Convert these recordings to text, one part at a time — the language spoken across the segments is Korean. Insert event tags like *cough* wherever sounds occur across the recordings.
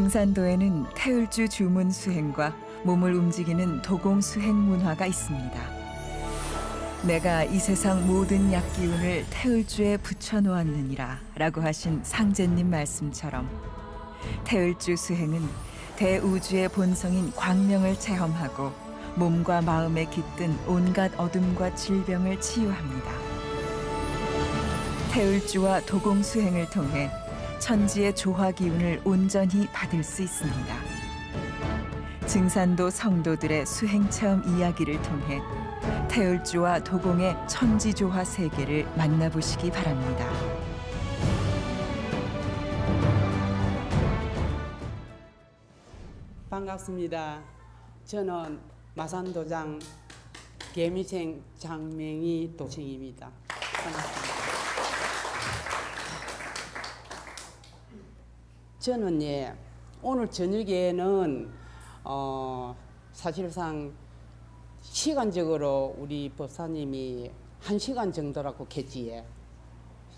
증산도에는 태을주 주문 수행과 몸을 움직이는 도공 수행 문화가 있습니다. 내가 이 세상 모든 약기운을 태을주에 붙여 놓았느니라 라고 하신 상제님 말씀처럼 태을주 수행은 대우주의 본성인 광명을 체험하고 몸과 마음에 깃든 온갖 어둠과 질병을 치유합니다. 태을주와 도공 수행을 통해 천지의 조화 기운을 온전히 받을 수 있습니다. 증산도 성도들의 수행 체험 이야기를 통해 태을주와 도공의 천지 조화 세계를 만나보시기 바랍니다. 반갑습니다. 저는 마산도장 개미생 장명희 도생입니다. 반갑습니다. 저는 예, 오늘 저녁에는 어, 사실상 시간적으로 우리 법사님이 한 시간 정도라고 했지예.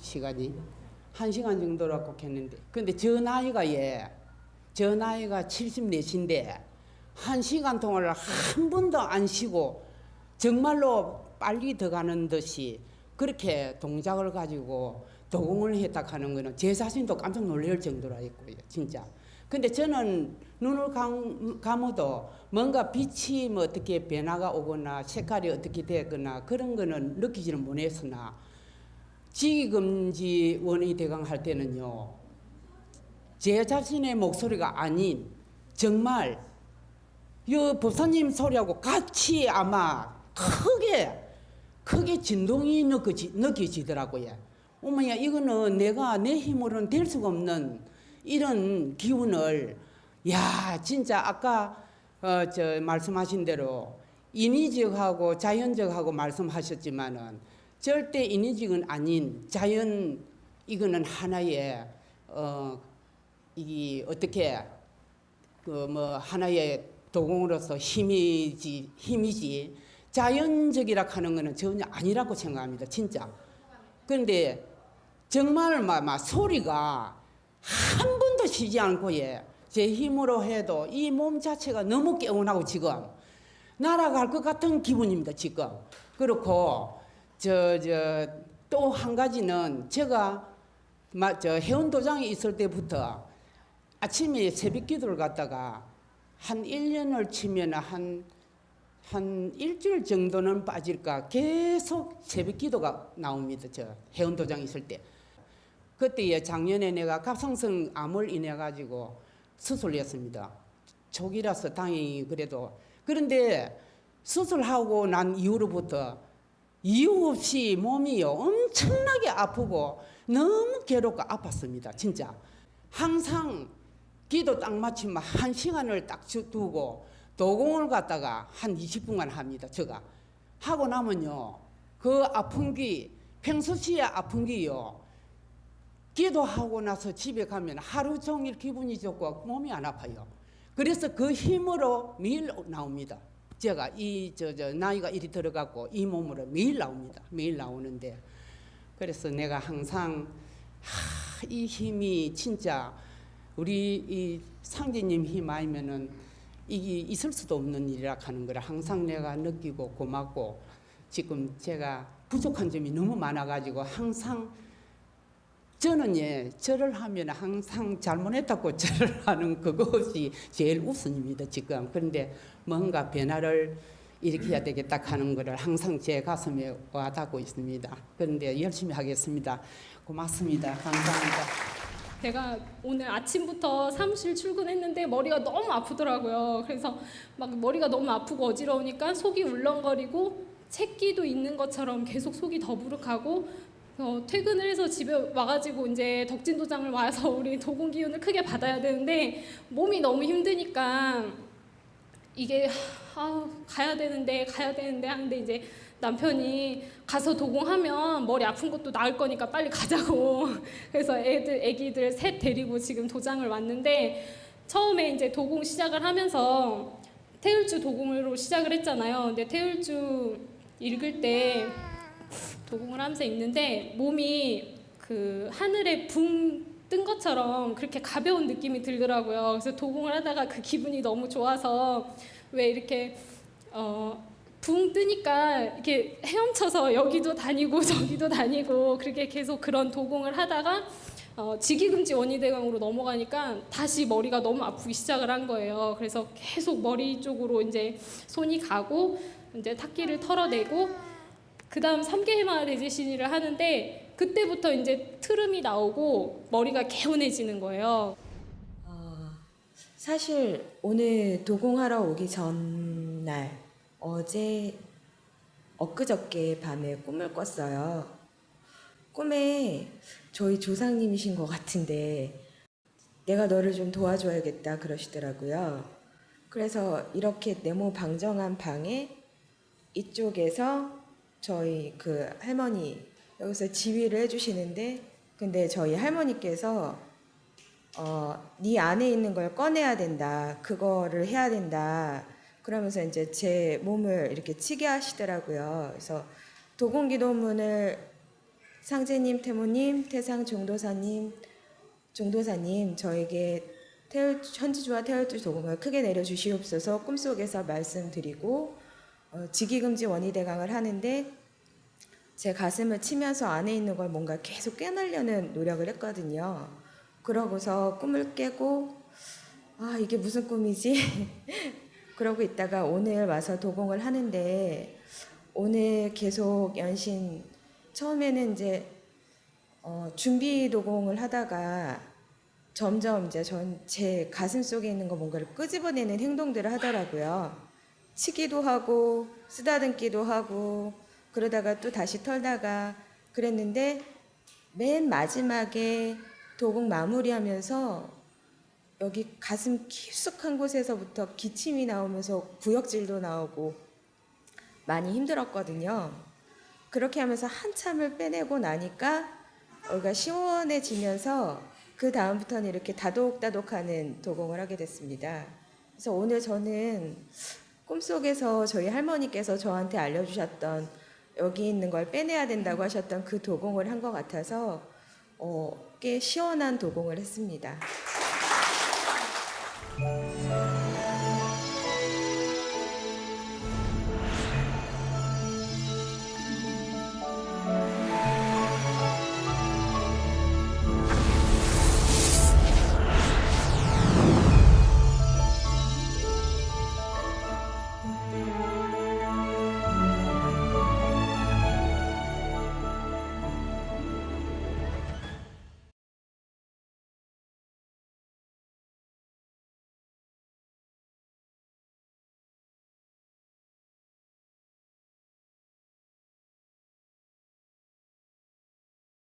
시간이 한 시간 정도라고 했는데 근데 저 나이가 예, 저 나이가 74인데 한 시간 동안 한 번도 안 쉬고 정말로 빨리 더 가는 듯이 그렇게 동작을 가지고 도공을 했다 하는 거는 제 자신도 깜짝 놀랄 정도라 했고요, 진짜. 근데 저는 눈을 감, 감아도 뭔가 빛이 뭐 어떻게 변화가 오거나 색깔이 어떻게 되거나 그런 거는 느끼지는 못했으나 지금지 원의 대강 할 때는요, 제 자신의 목소리가 아닌 정말 이 법사님 소리하고 같이 아마 크게 크게 진동이 느껴지, 느껴지더라고요. 어머야 이거는 내가 내 힘으로는 될 수가 없는 이런 기운을 야 진짜 아까 어, 저 말씀하신 대로 인위적하고 자연적하고 말씀하셨지만은 절대 인위적은 아닌 자연 이거는 하나의 어, 이 어떻게 그 뭐 하나의 도공으로서 힘이지 힘이지 자연적이라 하는 거는 전혀 아니라고 생각합니다 진짜. 그런데 정말 막, 막 소리가 한 번도 쉬지 않고 예, 제 힘으로 해도 이 몸 자체가 너무 개운하고 지금 날아갈 것 같은 기분입니다 지금. 그렇고 저 저 또 한 가지는 제가 마, 저 해운도장에 있을 때부터 아침에 새벽 기도를 갔다가 한 1년을 치면 한, 한 일주일 정도는 빠질까 계속 새벽 기도가 나옵니다. 저 해운도장 있을 때. 그때 작년에 내가 갑상선 암을 인해 가지고 수술했습니다. 초기라서 다행히 그래도 그런데 수술하고 난 이후로부터 이유 없이 몸이요 엄청나게 아프고 너무 괴롭고 아팠습니다. 진짜 항상 기도 딱 마치면 한 시간을 딱 주- 두고 도공을 갖다가 한 20분간 합니다. 제가 하고 나면요 그 아픈 기 평소시에 아픈 기요 기도하고 나서 집에 가면 하루 종일 기분이 좋고 몸이 안 아파요. 그래서 그 힘으로 매일 나옵니다. 제가 이 저 저 나이가 이리 들어갔고 이 몸으로 매일 나옵니다. 매일 나오는데 그래서 내가 항상 하, 이 힘이 진짜 우리 이 상제님 힘 아니면은 이게 있을 수도 없는 일이라 하는 거를 항상 내가 느끼고 고맙고 지금 제가 부족한 점이 너무 많아가지고 항상 저는 예 절을 하면 항상 잘못했다고 *laughs* 절을 하는 그것이 제일 우선입니다 지금. 그런데 뭔가 변화를 일으켜야 되겠다 하는 것을 항상 제 가슴에 와닿고 있습니다. 그런데 열심히 하겠습니다. 고맙습니다. 감사합니다. 제가 오늘 아침부터 사무실 출근했는데 머리가 너무 아프더라고요. 그래서 막 머리가 너무 아프고 어지러우니까 속이 울렁거리고 채기도 있는 것처럼 계속 속이 더부룩하고 어, 퇴근을 해서 집에 와가지고 이제 덕진도장을 와서 *laughs* 우리 도공 기운을 크게 받아야 되는데 몸이 너무 힘드니까 이게 아 가야 되는데 가야 되는데 하는데 이제 남편이 가서 도공하면 머리 아픈 것도 나을 거니까 빨리 가자고 *laughs* 그래서 애들 애기들 셋 데리고 지금 도장을 왔는데 처음에 이제 도공 시작을 하면서 태을주 도공으로 시작을 했잖아요. 근데 태을주 읽을 때 도공을 하면서 읽는데 몸이 그 하늘의 붕뜬 것처럼 그렇게 가벼운 느낌이 들더라고요. 그래서 도공을 하다가 그 기분이 너무 좋아서 왜 이렇게 어, 붕 뜨니까 이렇게 헤엄쳐서 여기도 다니고 *laughs* 저기도 다니고 그렇게 계속 그런 도공을 하다가 어, 직위금지 원위대강으로 넘어가니까 다시 머리가 너무 아프기 시작을 한 거예요. 그래서 계속 머리 쪽으로 이제 손이 가고 이제 탁기를 털어내고 그다음 3개회마 대지신이를 하는데 그때부터 이제 트름이 나오고 머리가 개운해지는 거예요. 어, 사실 오늘 도공하러 오기 전날 어제 엊그저께 밤에 꿈을 꿨어요. 꿈에 저희 조상님이신 것 같은데 내가 너를 좀 도와줘야겠다 그러시더라고요. 그래서 이렇게 네모 방정한 방에 이쪽에서 저희 그 할머니 여기서 지휘를 해주시는데 근데 저희 할머니께서 어, 네 안에 있는 걸 꺼내야 된다. 그거를 해야 된다. 그러면서 이제 제 몸을 이렇게 치게 하시더라고요. 그래서 도공기도문을 상제님, 태모님, 태상 종도사님, 종도사님 저에게 태울, 현지주와 태울주 도공을 크게 내려주시옵소서 꿈속에서 말씀드리고 어, 직위금지 원위대강을 하는데 제 가슴을 치면서 안에 있는 걸 뭔가 계속 깨달려는 노력을 했거든요. 그러고서 꿈을 깨고 아 이게 무슨 꿈이지? *laughs* 그러고 있다가 오늘 와서 도공을 하는데 오늘 계속 연신 처음에는 이제 어, 준비 도공을 하다가 점점 이제 전 제 가슴 속에 있는 거 뭔가를 끄집어내는 행동들을 하더라고요. 치기도 하고 쓰다듬기도 하고 그러다가 또 다시 털다가 그랬는데 맨 마지막에 도공 마무리하면서 여기 가슴 깊숙한 곳에서부터 기침이 나오면서 구역질도 나오고 많이 힘들었거든요. 그렇게 하면서 한참을 빼내고 나니까 여기가 시원해지면서 그 다음부터는 이렇게 다독다독하는 도공을 하게 됐습니다. 그래서 오늘 저는 꿈속에서 저희 할머니께서 저한테 알려주셨던 여기 있는 걸 빼내야 된다고 하셨던 그 도공을 한 것 같아서 어, 꽤 시원한 도공을 했습니다.